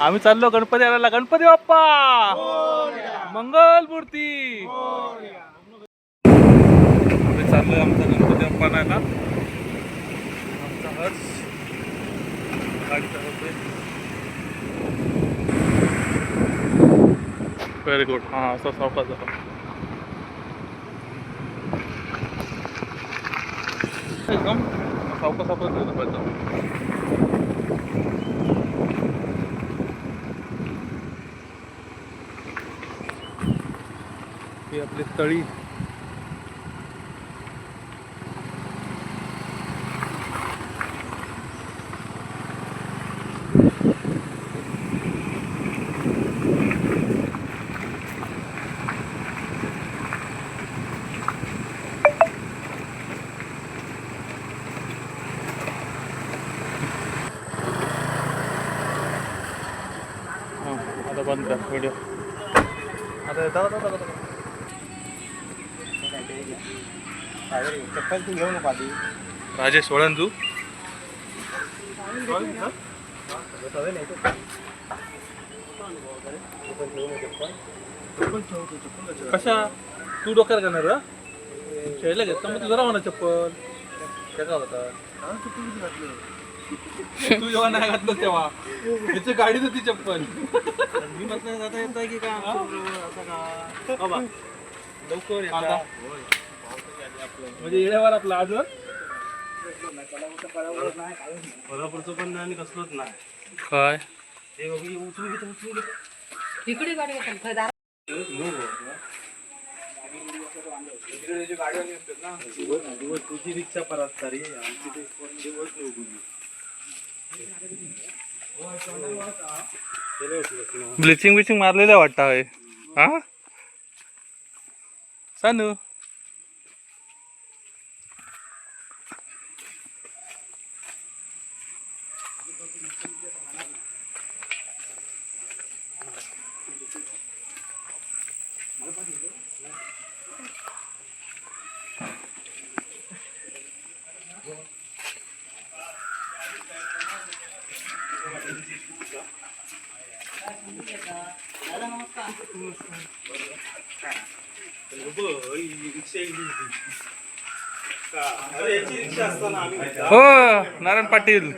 आम्ही चाललो गणपती आणायला गणपती बाप्पा! मंगल मूर्ती! आम्ही चाललोय आमचा गणपती बाप्पा आणायला आमचा हर्ष. व्हेरी गुड हां असं सावकाश झाला. एकदम सावकाश सावकाश पाहिजे. ही आपली तळी. बंद कर व्हिडिओ आता दादा दादा दादा चप्पल तू घेऊ नको आधी. राजेश वळंजू. कशा? तू डोक्यात घेणार का खेळला घेतला मग तुझा म्हणा चप्पल. काय का होता तू जेव्हा नाही घातलं तेव्हा. त्याची गाडीच होती चप्पल. मी म्हटलं जाता येत की का हो? लवकर. म्हणजे येण्यावर आपला आज कोल्हापूरचं पण आणि कसलोच नाही. काय? हे बघ हे उचलून घेतो उचलून घेतो इकडे गाडी येतात खरं दिवस दिवस तुझी रिक्षा परत तरी आमची ते दिवस नाही. ब्लिचिंग बिचिंग मारलेलं वाटतं आहे हा? सानू बघ, ही रिक्षा इकडे होती. का? अरे याची रिक्षा असताना आम्ही हो नारायण पाटील.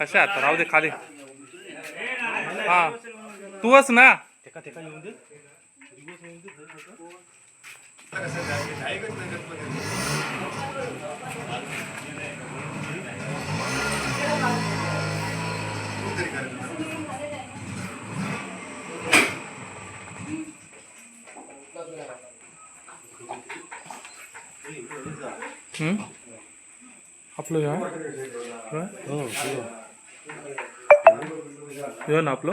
कशा आता राहू दे खाली. हा. तूच ना. येऊन दे आपलं ह्या ह्यो ना आपलं?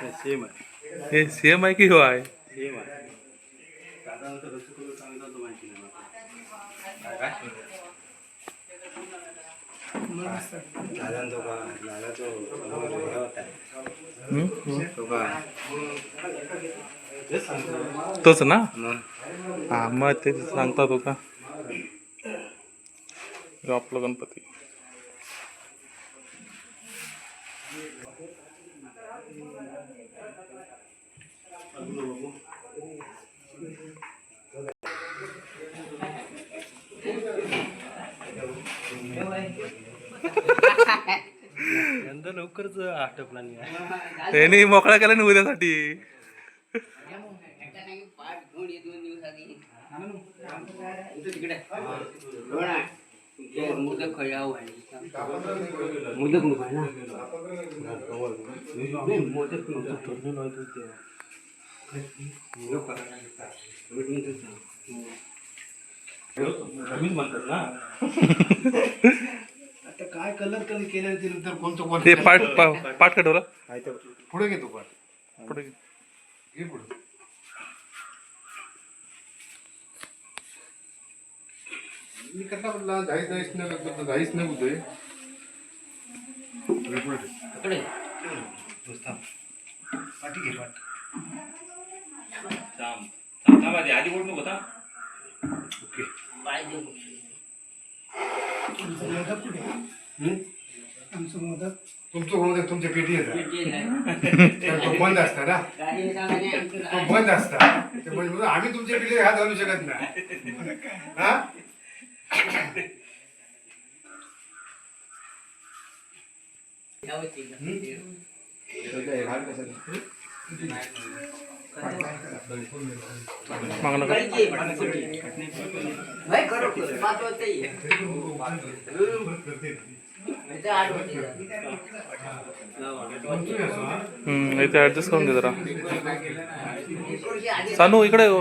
हे सेम आहे. हे सेम आहे की ह्यो आहे? सेम आहे. होतं होता. तेच ना? हा मग ते सांगता तो का? ह्यो आपलं गणपती. यंदा लवकरच आटपला नाही मोकळा केला ना उद्यासाठी. मुदक ना? म्हणतात ना आता काय कलर कलर केल्यानंतर नंतर कोणतं पाठ पा- पाठ पुढे घेतो पण पुढे. घे पुढे. मी कसा म्हटला जाईच जाईच नाही जाईच नाही बोलतोय. इकडे. पाठी घे पाठ. आधी बोलतो होता ओके. देऊ. तुमचं तुमचे पेटी येतात बंद असता ना? तो बंद असता. ते म्हणजे आम्ही तुमच्या पेटी हात घालू शकत नाही. हा? इथे ऍडजस्ट करून घे जरा. सानू इकडे हो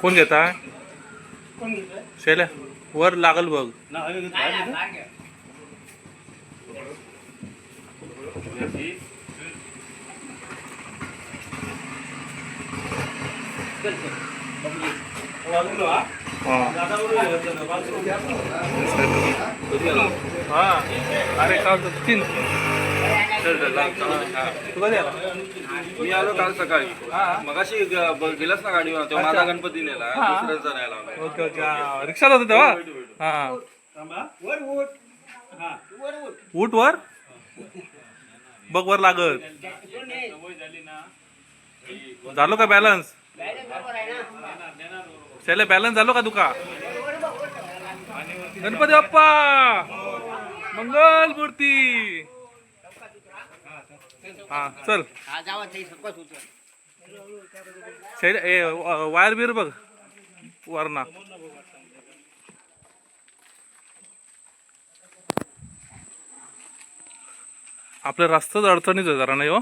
कोण घेता शैल्या वर लागल बघ. हा हा अरे काल तीन तू कधी आला मी आलो काल सकाळी मगाशी ग- गेलास ना गाडीवर तेव्हा माझा गणपती नेला हा. दुसऱ्याचा न्यायला आला. ओके ओके हा, रिक्षात होते तेव्हा हा उठ वर बघ वर लागत झालो का बॅलन्स शैले बॅलन्स झालो का तुका गणपती बाप्पा! मंगल मूर्ती! हा चल. शैले ए वायर बीर बघ वरणा आपल्या रस्ताच अडचणीच आहे जरा नाही हो?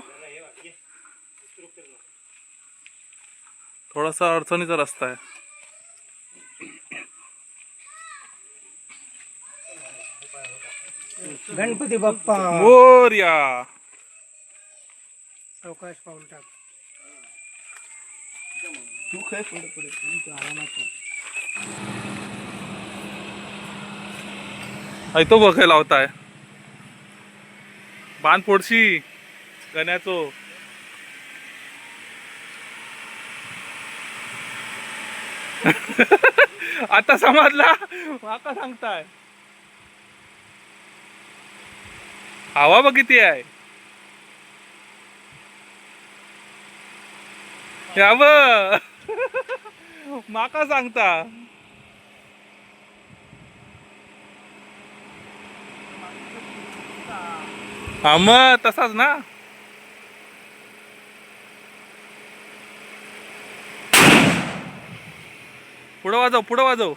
थोडासा अडचणीचा रस्ता आहे. गणपती बाप्पा. मोर्या. सावकाश पाऊल टाक. तो बघायला होताय बाण पोडशी गण्याचो. आता समजला? माका सांगताय. हवा बघ किती आहे. याव. माका सांगता. हा मग तसाच ना? पुढं वाजव पुढं वाजव.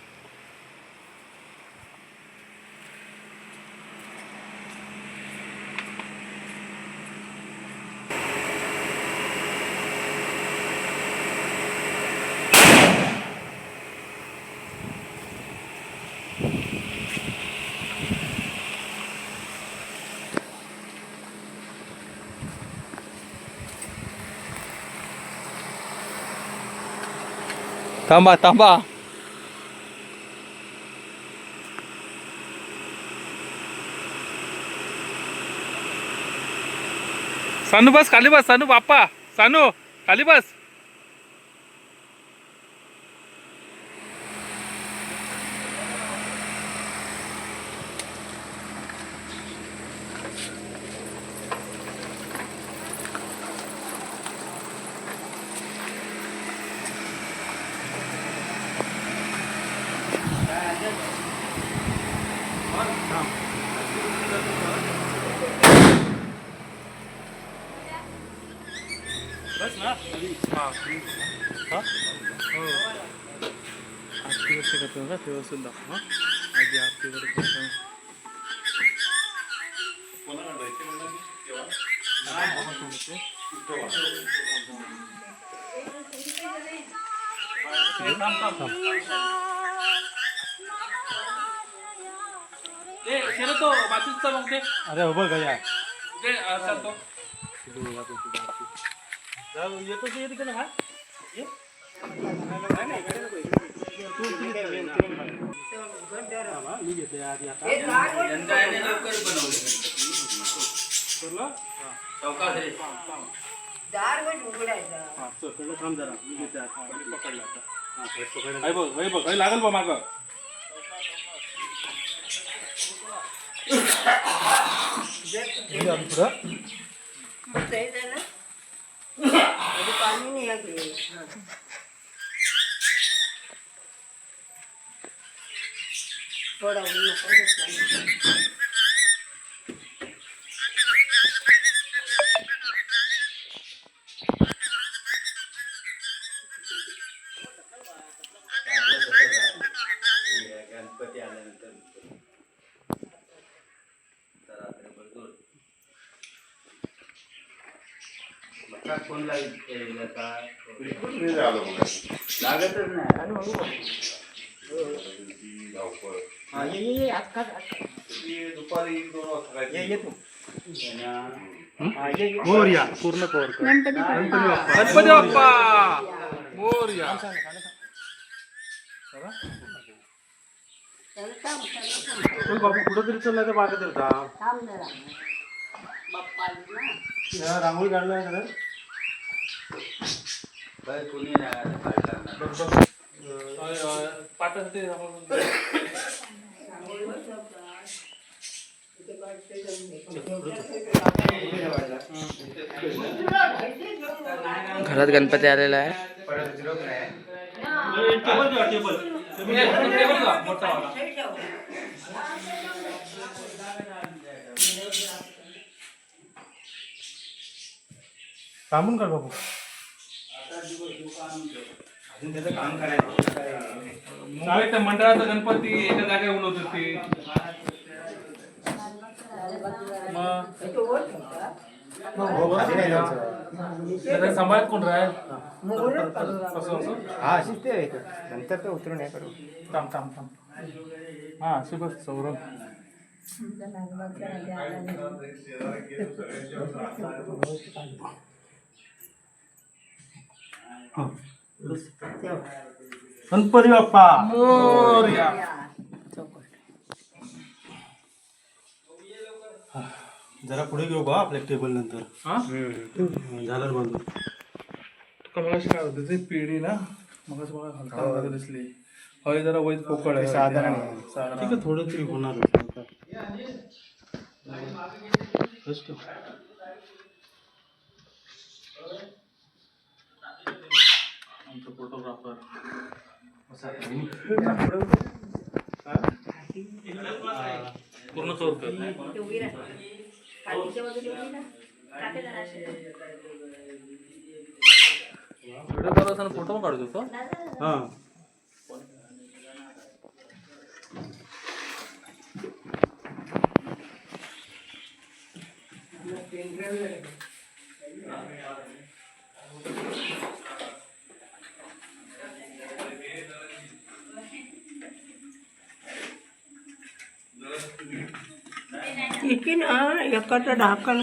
थांबा थांबा सानू बस खाली बस सानू बाप्पा सानू खाली बस आरती वरती करतो का व्यवस्थित दाखव हा आधी आरती वगैरे करतो ए शरतो बाकीचा मग ते अरे हो बघ या ते चालतो येतो ते येते ना हा हा चल थांब जरा मी घेते आत. हा, मी पकडला आता हे बघ हे बघ हे लागल बा मागं पुढं. मग ते इथं ना म्हणजे पाणी नाही आहे इकडे. थोडा नको कोण काय लागतच नाही. हा, ये, ये. दुपारी एक दोन वाजता ये, ये तू. मोरया. पूर्ण कर. गणपती बाप्पा. मोरया. बाबू कुठं तरी ना. या रांगोळी काढला घरात गणपती आलेला आहे. टेबल घ्या टेबल टेबल घ्या मोठा वाला हे ठेव. थांबून काढ बाबू काय त्या मंडळाचा गणपती एका जागेवर उलवत होते मग त्याला सांभाळत कोण राहील असं असं हा अशीच ते नंतर तर उतरून हे करू थांब थांब थांब हा अशी बस सौरभ गणपती बाप्पा. मोरया. जरा पुढे घेऊ का आपल्या टेबल नंतर. हा? झालं बांधून तुका काय होतं ते पिढी ना मला हलका हलका दिसली. हय जरा वैद पोकळ आहे. साधारण साधारण ठीक आहे थोडं तरी होणार जरा असे. व्हिडिओ करत असताना फोटो पण काढत होतो हा इथे एकाचं ढाकण